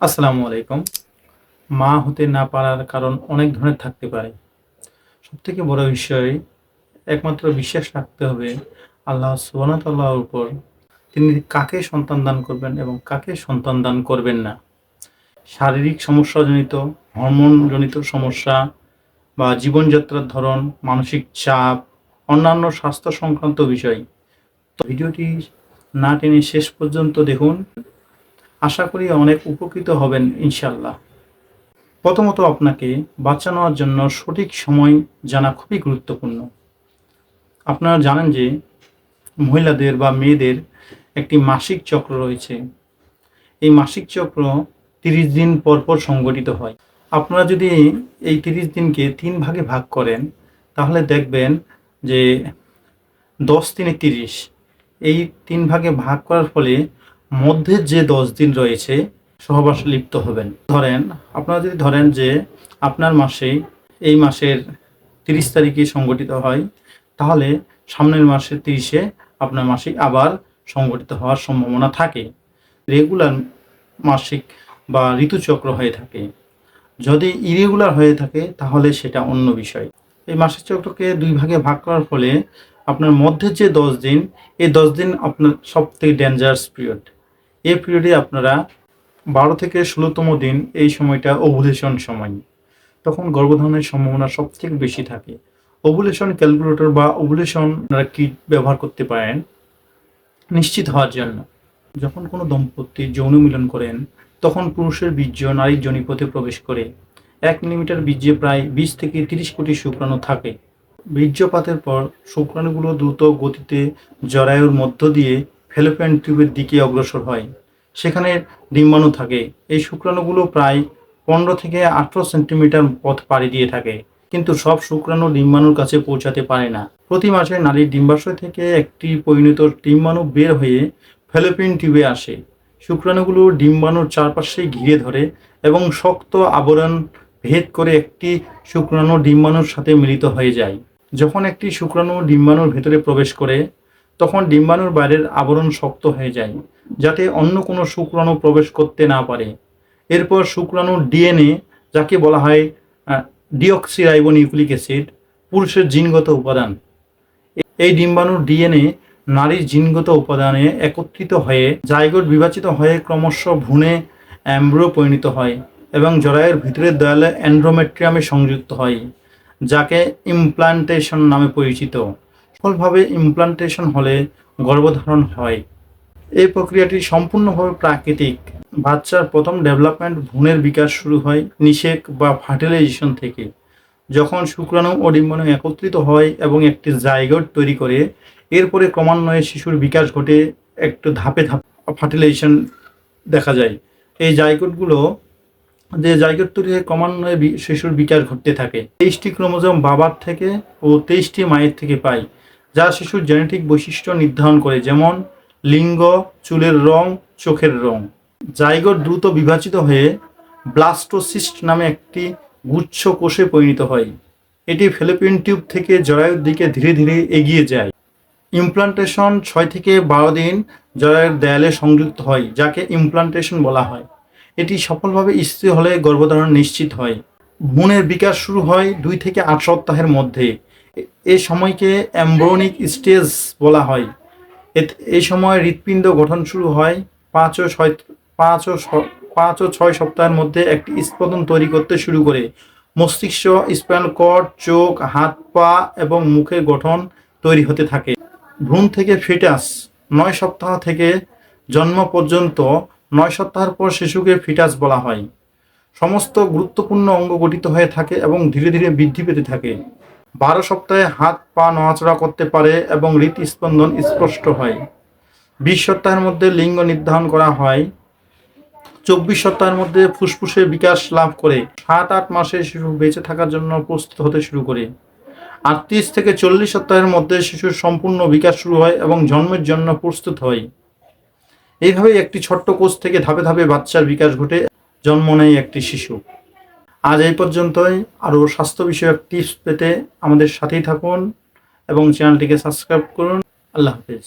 আসসালামু আলাইকুম। মা হতে না পারার কারণ অনেক ধরনের থাকতে পারে। সবথেকে বড় বিষয়, একমাত্র বিশ্বাস রাখতে হবে আল্লাহ সুবহানাহু উপর। তিনি কাকে সন্তান দান করবেন এবং কাকে সন্তান দান করবেন না? শারীরিক সমস্যাজনিত, হরমোনজনিত সমস্যা বা জীবনযাত্রার ধরন, মানসিক চাপ, অন্যান্য স্বাস্থ্য সংক্রান্ত বিষয়। তো ভিডিওটি না টেনে শেষ পর্যন্ত দেখুন। আশা করি অনেক উপকৃত হবেন ইনশাল্লাহ প্রথমত আপনাকে বাচ্চা নেওয়ার জন্য সঠিক সময় জানা খুবই গুরুত্বপূর্ণ। আপনারা জানেন যে মহিলাদের বা মেয়েদের একটি মাসিক চক্র রয়েছে। এই মাসিক চক্র তিরিশ দিন পর পর সংগঠিত হয়। আপনারা যদি এই তিরিশ দিনকে তিন ভাগে ভাগ করেন, তাহলে দেখবেন যে দশ দিনে তিরিশ। এই তিন ভাগে ভাগ করার ফলে মধ্যের যে দশ দিন রয়েছে, সহবাস লিপ্ত হবেন। ধরেন, আপনারা যদি ধরেন যে আপনার মাসে, এই মাসের তিরিশ তারিখে সংগঠিত হয়, তাহলে সামনের মাসের তিরিশে আপনার মাসিক আবার সংগঠিত হওয়ার সম্ভাবনা থাকে। রেগুলার মাসিক বা ঋতুচক্র হয়ে থাকে। যদি ইরেগুলার হয়ে থাকে, তাহলে সেটা অন্য বিষয়। এই মাসিক চক্রকে দুই ভাগে ভাগ করার ফলে আপনার মধ্যে যে দশ দিন, এই দশ দিন আপনার সব থেকে ডেঞ্জারাস পিরিয়ড এই পিরিয়ডে আপনারা বারো থেকে ষোলোতম দিন এই সময়টা ওভুলেশন সময়। তখন গর্ভধারণের সম্ভাবনা সব থেকে বেশি থাকে। ওভুলেশন ক্যালকুলেটর বা ওভুলেশন আপনারা কিট ব্যবহার করতে পারেন নিশ্চিত হওয়ার জন্য। যখন কোনো দম্পতি যৌন মিলন করেন, তখন পুরুষের বীর্য নারীর জনিপথে প্রবেশ করে। এক মিলিমিটার বীর্যে প্রায় বিশ থেকে তিরিশ কোটি শুক্রাণু থাকে। বীর্যপাতের পর শুক্রাণুগুলো দ্রুত গতিতে জরায়ুর মধ্য দিয়ে ফেলোপিয়ান টিউবের দিকে অগ্রসর হয়। সেখানে ডিম্বাণু থাকে। এই শুক্রাণুগুলো প্রায় পনেরো থেকে আঠেরো সেন্টিমিটার পথ পাড়ি দিয়ে থাকে। কিন্তু সব শুক্রাণু ডিম্বাণুর কাছে পৌঁছাতে পারে না। প্রতি মাসে নারীর ডিম্বাশয় থেকে একটি পরিণত ডিম্বাণু বের হয়ে ফেলোপিয়ান টিউবে আসে। শুক্রাণুগুলো ডিম্বাণুর চারপাশে ঘিরে ধরে এবং শক্ত আবরণ ভেদ করে একটি শুক্রাণু ডিম্বাণুর সাথে মিলিত হয়ে যায়। যখন একটি শুক্রাণু ডিম্বাণুর ভেতরে প্রবেশ করে তখন ডিম্বাণুর বাইরের আবরণ শক্ত হয়ে যায়, যাতে অন্য কোনো শুক্রাণু প্রবেশ করতে না পারে। এরপর শুক্রাণুর ডিএনএ, যাকে বলা হয় ডিঅক্সিরাইবো নিউক্লিক অ্যাসিড, পুরুষের জিনগত উপাদান। এই ডিম্বাণুর ডিএনএ নারীর জিনগত উপাদানে একত্রিত হয়ে জায়গোট বিভাজিত হয়ে ক্রমশ ভ্রূণে অ্যাম্ব্রো পরিণত হয় এবং জরায়ের ভিতরের দেয়ালে অ্যান্ড্রোমেট্রিয়ামে সংযুক্ত হয়, যাকে ইমপ্লান্টেশন নামে পরিচিত। সফলভাবে ইমপ্লান্টেশন হলে গর্ভধারণ হয়। এই প্রক্রিয়াটি সম্পূর্ণভাবে প্রাকৃতিক। বাচ্চার প্রথম ডেভেলপমেন্ট ভ্রূণের বিকাশ শুরু হয় নিষেক বা ফার্টিলাইজেশন থেকে। যখন শুক্রাণু ও ডিম্বাণু একত্রিত হয় এবং একটি জায়গট তৈরি করে, এরপরে ক্রমান্বয়ে শিশুর বিকাশ ঘটে একটু ধাপে ধাপ ফার্টিলাইজেশন দেখা যায়। এই জায়গটগুলো যে জায়গট তৈরি হয়ে ক্রমান্বয়ে শিশুর বিকাশ ঘটতে থাকে। তেইশটি ক্রোমোজোম বাবার থেকে ও তেইশটি মায়ের থেকে পাই যা শিশুর জেনেটিক বৈশিষ্ট্য নির্ধারণ করে, যেমন লিঙ্গ, চুলের রং, চোখের রং। জাইগোট দ্রুত বিভাজিত হয়ে ব্লাস্টোসিস্ট নামে একটি গুচ্ছ কোষে পরিণত হয়। এটি ফেলোপিয়ান টিউব থেকে জরায়ুর দিকে ধীরে ধীরে এগিয়ে যায়। ইমপ্লান্টেশন ছয় থেকে বারো দিন জরায়ুর দেয়ালে সংযুক্ত হয়, যাকে ইমপ্লান্টেশন বলা হয়। এটি সফলভাবে স্থির হলে গর্ভধারণ নিশ্চিত হয়। ভ্রূণের বিকাশ শুরু হয় দুই থেকে আট সপ্তাহের মধ্যে। এই সময়কে অ্যাম্ব্রোনিক স্টেজ বলা হয়। এই সময় হৃৎপিণ্ড গঠন শুরু হয় পাঁচ ও ছয়, পাঁচ ও পাঁচ ও ছয় সপ্তাহের মধ্যে একটি স্পন্দন তৈরি করতে শুরু করে। মস্তিষ্ক, স্পাইনাল কর্ড, চোখ, হাত, পা এবং মুখের গঠন তৈরি হতে থাকে। ভ্রূণ থেকে ফিটাস নয় সপ্তাহ থেকে জন্ম পর্যন্ত নয় সপ্তাহের পর শিশুকে ফিটাস বলা হয়। সমস্ত গুরুত্বপূর্ণ অঙ্গ গঠিত হয়ে থাকে এবং ধীরে ধীরে বৃদ্ধি পেতে থাকে। বারো সপ্তাহে হাত, পা নড়াচড়া করতে পারে এবং হৃৎস্পন্দন স্পষ্ট হয়। বিশ সপ্তাহের মধ্যে লিঙ্গ নির্ধারণ করা হয়। চব্বিশ সপ্তাহের মধ্যে ফুসফুসের বিকাশ লাভ করে। সাত, আট মাসে শিশু বেঁচে থাকার জন্য প্রস্তুত হতে শুরু করে। আটত্রিশ থেকে চল্লিশ সপ্তাহের মধ্যে শিশুর সম্পূর্ণ বিকাশ শুরু হয় এবং জন্মের জন্য প্রস্তুত হয়। এইভাবে একটি ছোট্ট কোষ থেকে ধাপে ধাপে বাচ্চার বিকাশ ঘটে। জন্ম নেয় একটি শিশু। আজ এই পর্যন্তই। আরও স্বাস্থ্য বিষয়ক টিপস পেতে আমাদের সাথেই থাকুন এবং চ্যানেলটিকে সাবস্ক্রাইব করুন। আল্লাহ হাফিজ।